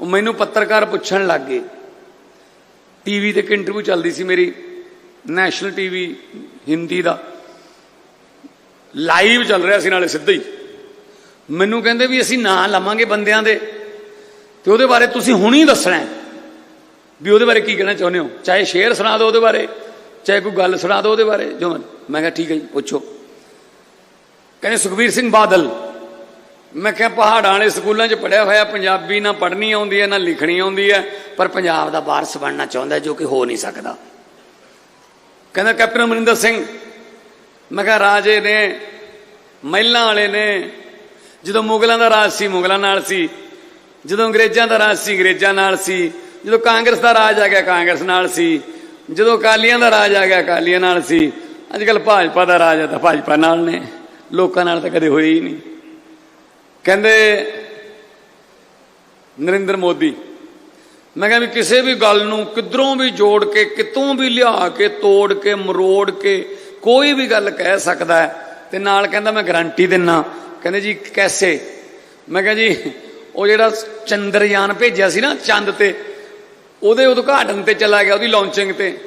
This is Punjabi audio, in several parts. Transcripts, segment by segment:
ਉਹ ਮੈਨੂੰ ਪੱਤਰਕਾਰ ਪੁੱਛਣ ਲੱਗ ਗਏ। ਟੀਵੀ ਤੇ ਇੱਕ ਇੰਟਰਵਿਊ ਚੱਲਦੀ ਸੀ ਮੇਰੀ ਨੈਸ਼ਨਲ ਟੀਵੀ ਹਿੰਦੀ ਦਾ। ਲਾਈਵ ਚੱਲ ਰਿਹਾ ਸੀ ਨਾਲੇ ਸਿੱਧਾ ਹੀ। ਮੈਨੂੰ ਕਹਿੰਦੇ ਵੀ ਅਸੀਂ ਨਾਂ ਲਵਾਂਗੇ ਬੰਦਿਆਂ ਦੇ, ਤੇ ਉਹਦੇ ਬਾਰੇ ਤੁਸੀਂ ਹੁਣੀ ਦੱਸਣਾ ਵੀ ਉਹਦੇ ਬਾਰੇ ਕੀ ਕਹਿਣਾ ਚਾਹੁੰਦੇ ਹੋ। ਚਾਹੇ ਸ਼ੇਰ ਸੁਣਾ ਦਿਓ ਉਹਦੇ ਬਾਰੇ, ਚਾਹੇ ਕੋਈ ਗੱਲ ਸੁਣਾ ਦਿਓ ਉਹਦੇ ਬਾਰੇ। ਜੋ ਮੈਂ ਕਿਹਾ ਠੀਕ ਹੈ ਜੀ, ਪੁੱਛੋ। ਕਹਿੰਦੇ ਸੁਖਬੀਰ ਸਿੰਘ ਬਾਦਲ ਮੈਂ ਕਿਹਾ ਪਹਾੜਾਂ ਵਾਲੇ ਸਕੂਲਾਂ 'ਚ ਪੜਿਆ ਹੋਇਆ, ਪੰਜਾਬੀ ਨਾ ਪੜ੍ਹਨੀ ਆਉਂਦੀ ਹੈ, ਨਾ ਲਿਖਣੀ ਆਉਂਦੀ ਹੈ, ਪਰ ਪੰਜਾਬ ਦਾ ਵਾਰਸ ਬਣਨਾ ਚਾਹੁੰਦਾ ਜੋ ਕਿ ਹੋ ਨਹੀਂ ਸਕਦਾ। ਕਹਿੰਦਾ, ਕੈਪਟਨ ਅਮਰਿੰਦਰ ਸਿੰਘ, ਮੈਂ ਕਿਹਾ ਰਾਜੇ ਨੇ, ਮਹਿਲਾਂ ਵਾਲੇ ਨੇ, ਜਦੋਂ ਮੁਗਲਾਂ ਦਾ ਰਾਜ ਸੀ, ਮੁਗਲਾਂ ਨਾਲ ਸੀ, ਜਦੋਂ ਅੰਗਰੇਜ਼ਾਂ ਦਾ ਰਾਜ ਸੀ, ਅੰਗਰੇਜ਼ਾਂ ਨਾਲ ਸੀ, ਜਦੋਂ ਕਾਂਗਰਸ ਦਾ ਰਾਜ ਆ ਗਿਆ, ਕਾਂਗਰਸ ਨਾਲ ਸੀ, ਜਦੋਂ ਅਕਾਲੀਆਂ ਦਾ ਰਾਜ ਆ ਗਿਆ, ਅਕਾਲੀਆਂ ਨਾਲ ਸੀ, ਅੱਜ ਕੱਲ ਭਾਜਪਾ ਦਾ ਰਾਜ ਆ ਤਾਂ ਭਾਜਪਾ ਨਾਲ ਨੇ, ਲੋਕਾਂ ਨਾਲ ਤਾਂ ਕਦੇ ਹੋਈ ਹੀ ਨਹੀਂ। ਕਹਿੰਦੇ, ਨਰਿੰਦਰ ਮੋਦੀ, ਮੈਂ ਕਿਹਾ ਵੀ ਕਿਸੇ ਵੀ ਗੱਲ ਨੂੰ ਕਿਧਰੋਂ ਵੀ ਜੋੜ ਕੇ, ਕਿਤੋਂ ਵੀ ਲਿਆ ਕੇ, ਤੋੜ ਕੇ, ਮਰੋੜ ਕੇ ਕੋਈ ਵੀ ਗੱਲ ਕਹਿ ਸਕਦਾ ਹੈ, ਤੇ ਨਾਲ ਕਹਿੰਦਾ ਮੈਂ ਗਾਰੰਟੀ ਦਿੰਨਾ। ਕਹਿੰਦੇ ਜੀ ਕੈਸੇ? ਮੈਂ ਕਿਹਾ ਜੀ, ਉਹ ਜਿਹੜਾ ਚੰਦਰਯਾਨ ਭੇਜਿਆ ਸੀ ਨਾ ਚੰਦ ਤੇ, ਉਹਦੇ ਉਦਘਾਟਨ ਤੇ ਚਲਾ ਗਿਆ ਉਹਦੀ ਲਾਂਚਿੰਗ ਤੇ।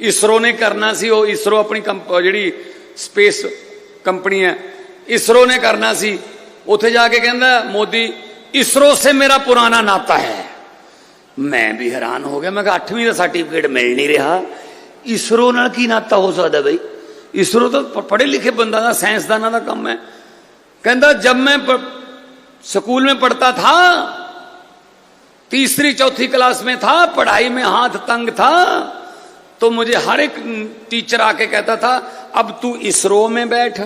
ਇਸਰੋ ਨੇ ਕਰਨਾ ਸੀ, ਉਹ ਇਸਰੋ ਆਪਣੀ ਕੰਪ- ਜਿਹੜੀ ਸਪੇਸ ਕੰਪਨੀ ਹੈ, ਇਸਰੋ ਨੇ ਕਰਨਾ ਸੀ। ਉੱਥੇ ਜਾ ਕੇ ਕਹਿੰਦਾ ਮੋਦੀ ਇਸਰੋ ਸੇ ਮੇਰਾ ਪੁਰਾਣਾ ਨਾਤਾ ਹੈ ਮੈਂ ਵੀ ਹੈਰਾਨ ਹੋ ਗਿਆ ਮੈਂ ਕਿਹਾ 8ਵੀਂ ਦਾ ਸਰਟੀਫਿਕੇਟ ਮਿਲ ਨਹੀਂ ਰਿਹਾ ਇਸਰੋ ਨਾਲ ਕੀ ਨਾਤਾ ਹੋ ਸਕਦਾ ਬਈ ਇਸਰੋ ਤਾਂ ਪੜ੍ਹੇ ਲਿਖੇ ਬੰਦਾ ਦਾ ਸਾਇੰਸਦਾਨਾਂ ਦਾ ਕੰਮ ਹੈ ਕਹਿੰਦਾ ਜਦ ਮੈਂ स्कूल में पढ़ता था तीसरी चौथी क्लास में था पढ़ाई में हाथ तंग था तो मुझे हर एक टीचर आके कहता था अब तू इसरो में बैठ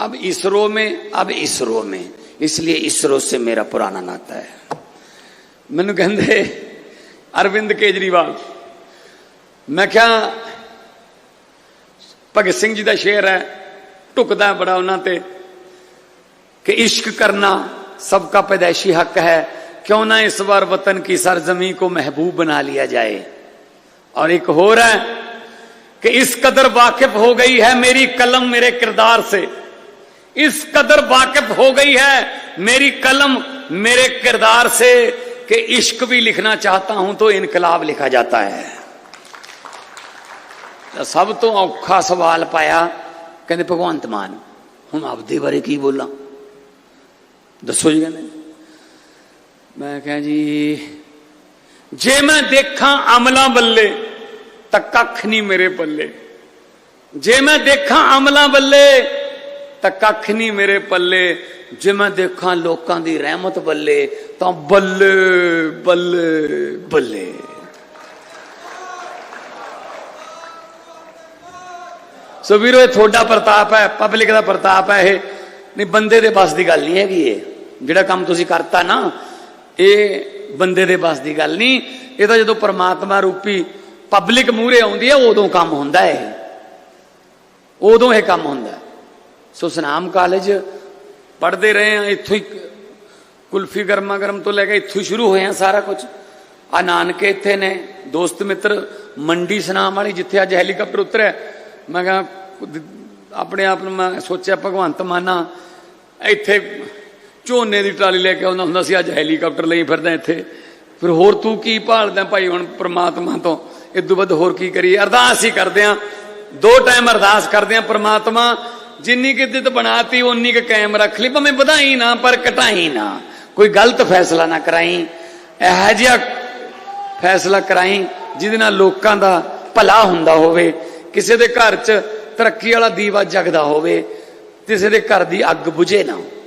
अब इसरो में अब इसरो में इसलिए इसरो से मेरा पुराना नाता है ਮੈਨੂੰ ਕਹਿੰਦੇ ਅਰਵਿੰਦ ਕੇਜਰੀਵਾਲ ਮੈਂ ਕਿਹਾ ਭਗਤ ਸਿੰਘ ਜੀ ਦਾ ਸ਼ੇਰ ਹੈ ਟੁਕਦਾ ਬੜਾ ਉਹਨਾਂ ਤੇ कि इश्क करना सबका पैदाइशी हक है क्यों ना इस बार वतन की सरजमी को महबूब बना लिया जाए और एक हो रहा है कि इस कदर वाकिफ हो गई है मेरी कलम मेरे किरदार से इस कदर वाकिफ हो गई है मेरी कलम मेरे किरदार से कि इश्क भी लिखना चाहता हूं तो इनकलाब लिखा जाता है ਤਾਂ ਸਭ ਤੋਂ ਔਖਾ ਸਵਾਲ ਪਾਇਆ ਕਹਿੰਦੇ ਭਗਵੰਤ ਮਾਨ ਹੁਣ ਆਪਦੇ ਬਾਰੇ ਕੀ ਬੋਲਾਂ ਦੱਸੋ ਜੀ ਕਹਿੰਦੇ ਮੈਂ ਕਿਹਾ ਜੀ ਜੇ ਮੈਂ ਦੇਖਾਂ ਅਮਲਾਂ ਬੱਲੇ ਤਾਂ ਕੱਖ ਨਹੀਂ ਮੇਰੇ ਪੱਲੇ ਜੇ ਮੈਂ ਦੇਖਾਂ ਅਮਲਾਂ ਬੱਲੇ ਤਾਂ ਕੱਖ ਨਹੀਂ ਮੇਰੇ ਪੱਲੇ। ਜੇ ਮੈਂ ਦੇਖਾਂ ਲੋਕਾਂ ਦੀ ਰਹਿਮਤ ਬੱਲੇ, ਤਾਂ ਬੱਲੇ ਬੱਲੇ ਬੱਲੇ। ਸੋ ਵੀਰੋ, ਇਹ ਤੁਹਾਡਾ ਪ੍ਰਤਾਪ ਹੈ, ਪਬਲਿਕ ਦਾ ਪ੍ਰਤਾਪ ਹੈ ਇਹ। ਨਹੀਂ, ਬੰਦੇ ਦੇ ਬਸ ਦੀ ਗੱਲ ਨਹੀਂ ਹੈਗੀ ਇਹ। ਜਿਹੜਾ ਕੰਮ ਤੁਸੀਂ ਕਰਤਾ ਨਾ, ਇਹ ਬੰਦੇ ਦੇ ਬਸ ਦੀ ਗੱਲ ਨਹੀਂ। ਇਹ ਤਾਂ ਜਦੋਂ ਪਰਮਾਤਮਾ ਰੂਪੀ ਪਬਲਿਕ ਮੂਹਰੇ ਆਉਂਦੀ ਹੈ, ਉਦੋਂ ਕੰਮ ਹੁੰਦਾ ਹੈ ਉਦੋਂ ਇਹ ਕੰਮ ਹੁੰਦਾ। ਹੈ। ਸੋ ਸਨਾਮ ਕਾਲਜ ਪੜ੍ਹਦੇ ਰਹੇ ਆ ਇੱਥੋਂ ਹੀ ਕੁਲਫੀ ਗਰਮਾ ਗਰਮ ਤੋਂ ਲੈ ਕੇ ਇੱਥੋਂ ਹੀ ਸ਼ੁਰੂ ਹੋਇਆ ਸਾਰਾ ਕੁਝ। ਆ ਨਾਨਕੇ ਇੱਥੇ ਨੇ, ਦੋਸਤ ਮਿੱਤਰ ਮੰਡੀ ਸਨਾਮ ਵਾਲੀ ਜਿੱਥੇ ਅੱਜ ਹੈਲੀਕਾਪਟਰ ਉਤਰਿਆ। ਮੈਂ ਕਿਹਾ ਆਪਣੇ ਆਪ ਨੂੰ ਮੈਂ ਸੋਚਿਆ, ਭਗਵੰਤ ਮਾਨਾ ਇੱਥੇ ਝੋਨੇ ਦੀ ਟਰਾਲੀ ਲੈ ਕੇ ਆਉਂਦਾ ਹੁੰਦਾ ਸੀ, ਅੱਜ ਹੈਲੀਕਾਪਟਰ ਲਈ ਫਿਰਦਾ ਇੱਥੇ। ਫਿਰ ਹੋਰ ਤੂੰ ਕੀ ਭਾਲਦਾ ਭਾਈ ਹੁਣ ਪ੍ਰਮਾਤਮਾ ਤੋਂ? ਇਦੋਂ ਵੱਧ ਹੋਰ ਕੀ ਕਰੀਏ? ਅਰਦਾਸ ਹੀ ਕਰਦੇ ਆ ਦੋ ਟਾਈਮ ਅਰਦਾਸ ਕਰਦੇ ਆ ਪ੍ਰਮਾਤਮਾ ਜਿੰਨੀ ਕਿ ਦਿੱਤ ਬਣਾਤੀ ਉਨੀ ਕੁ ਕਾਇਮ ਰੱਖ ਲਈ। ਭਾਵੇਂ ਵਧਾਈ ਨਾ, ਪਰ ਘਟਾਈ ਨਾ। ਕੋਈ ਗਲਤ ਫੈਸਲਾ ਨਾ ਕਰਾਈ। ਇਹੋ ਜਿਹਾ ਫੈਸਲਾ ਕਰਾਈ ਜਿਹਦੇ ਨਾਲ ਲੋਕਾਂ ਦਾ ਭਲਾ ਹੁੰਦਾ ਹੋਵੇ। ਕਿਸੇ ਦੇ ਘਰ 'ਚ ਤਰੱਕੀ ਵਾਲਾ ਦੀਵਾ ਜਗਦਾ ਹੋਵੇ। ਕਿਸੇ ਦੇ ਘਰ ਦੀ ਅੱਗ ਬੁਝੇ ਨਾ